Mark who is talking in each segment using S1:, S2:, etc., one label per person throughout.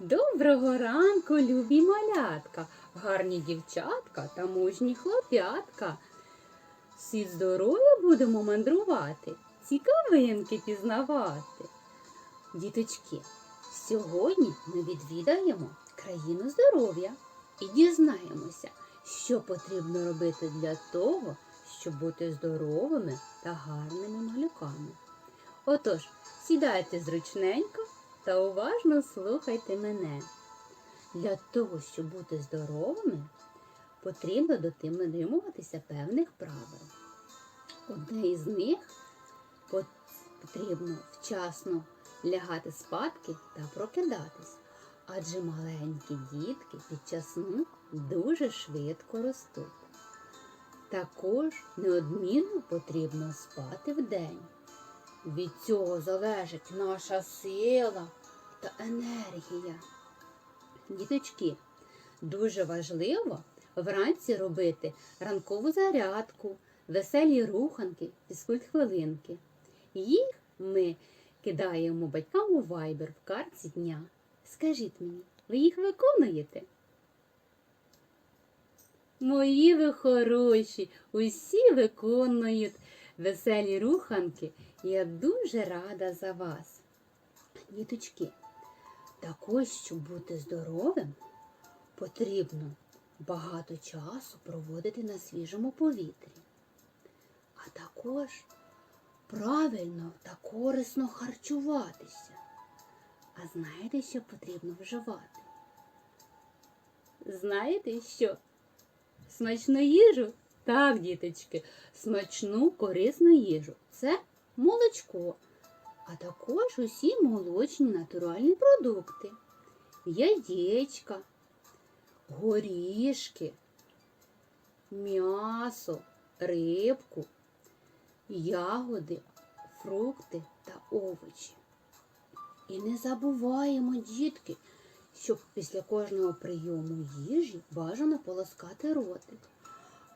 S1: Доброго ранку, любі малятка, гарні дівчатка та мужні хлоп'ятка. Всі здорові будемо мандрувати, цікавинки пізнавати. Діточки, сьогодні ми відвідаємо країну здоров'я і дізнаємося, що потрібно робити для того, щоб бути здоровими та гарними малюками. Отож, сідайте зручненько та уважно слухайте мене. Для того, щоб бути здоровими, потрібно дотримуватися певних правил. Одне із них потрібно вчасно лягати спадки та прокидатись, адже маленькі дітки під час сну дуже швидко ростуть. Також неодмінно потрібно спати вдень. Від цього залежить наша сила та енергія. Діточки, дуже важливо вранці робити ранкову зарядку, веселі руханки, фізкульт-хвилинки. Їх ми кидаємо батькам у вайбер в карті дня. Скажіть мені, ви їх виконуєте? Мої ви хороші, усі виконують веселі руханки. Я дуже рада за вас. Діточки, також, щоб бути здоровим, потрібно багато часу проводити на свіжому повітрі. А також правильно та корисно харчуватися. А знаєте, що потрібно вживати? Знаєте що? Смачну їжу? Так, діточки, смачну корисну їжу. Це молочко, а також усі молочні натуральні продукти, яєчка, горішки, м'ясо, рибку, ягоди, фрукти та овочі. І не забуваємо, дітки, щоб після кожного прийому їжі бажано полоскати ротик,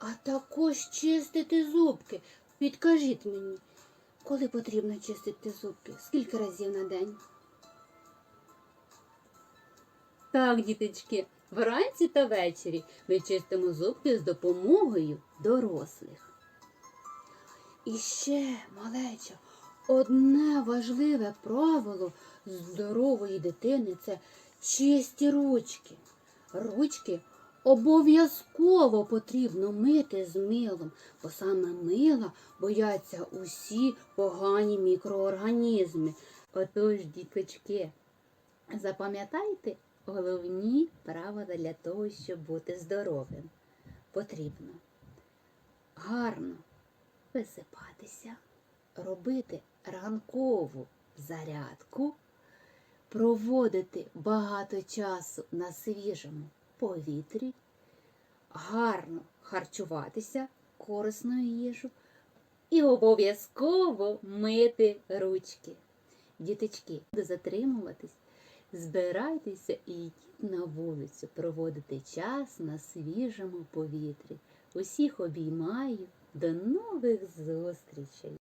S1: а також чистити зубки. Підкажіть мені, коли потрібно чистити зубки? Скільки разів на день? Так, діточки, вранці та ввечері ми чистимо зубки з допомогою дорослих. І ще, малеча, одне важливе правило здорової дитини це чисті ручки. Ручки обов'язково потрібно мити з милом, бо саме мила бояться усі погані мікроорганізми. Отож, діточки, запам'ятайте головні правила для того, щоб бути здоровим. Потрібно гарно висипатися, робити ранкову зарядку, проводити багато часу на свіжому повітрі, гарно харчуватися корисною їжу і обов'язково мити ручки. Діточки, буду затримуватись, збирайтеся і йдіть на вулицю, проводити час на свіжому повітрі. Усіх обіймаю. До нових зустрічей!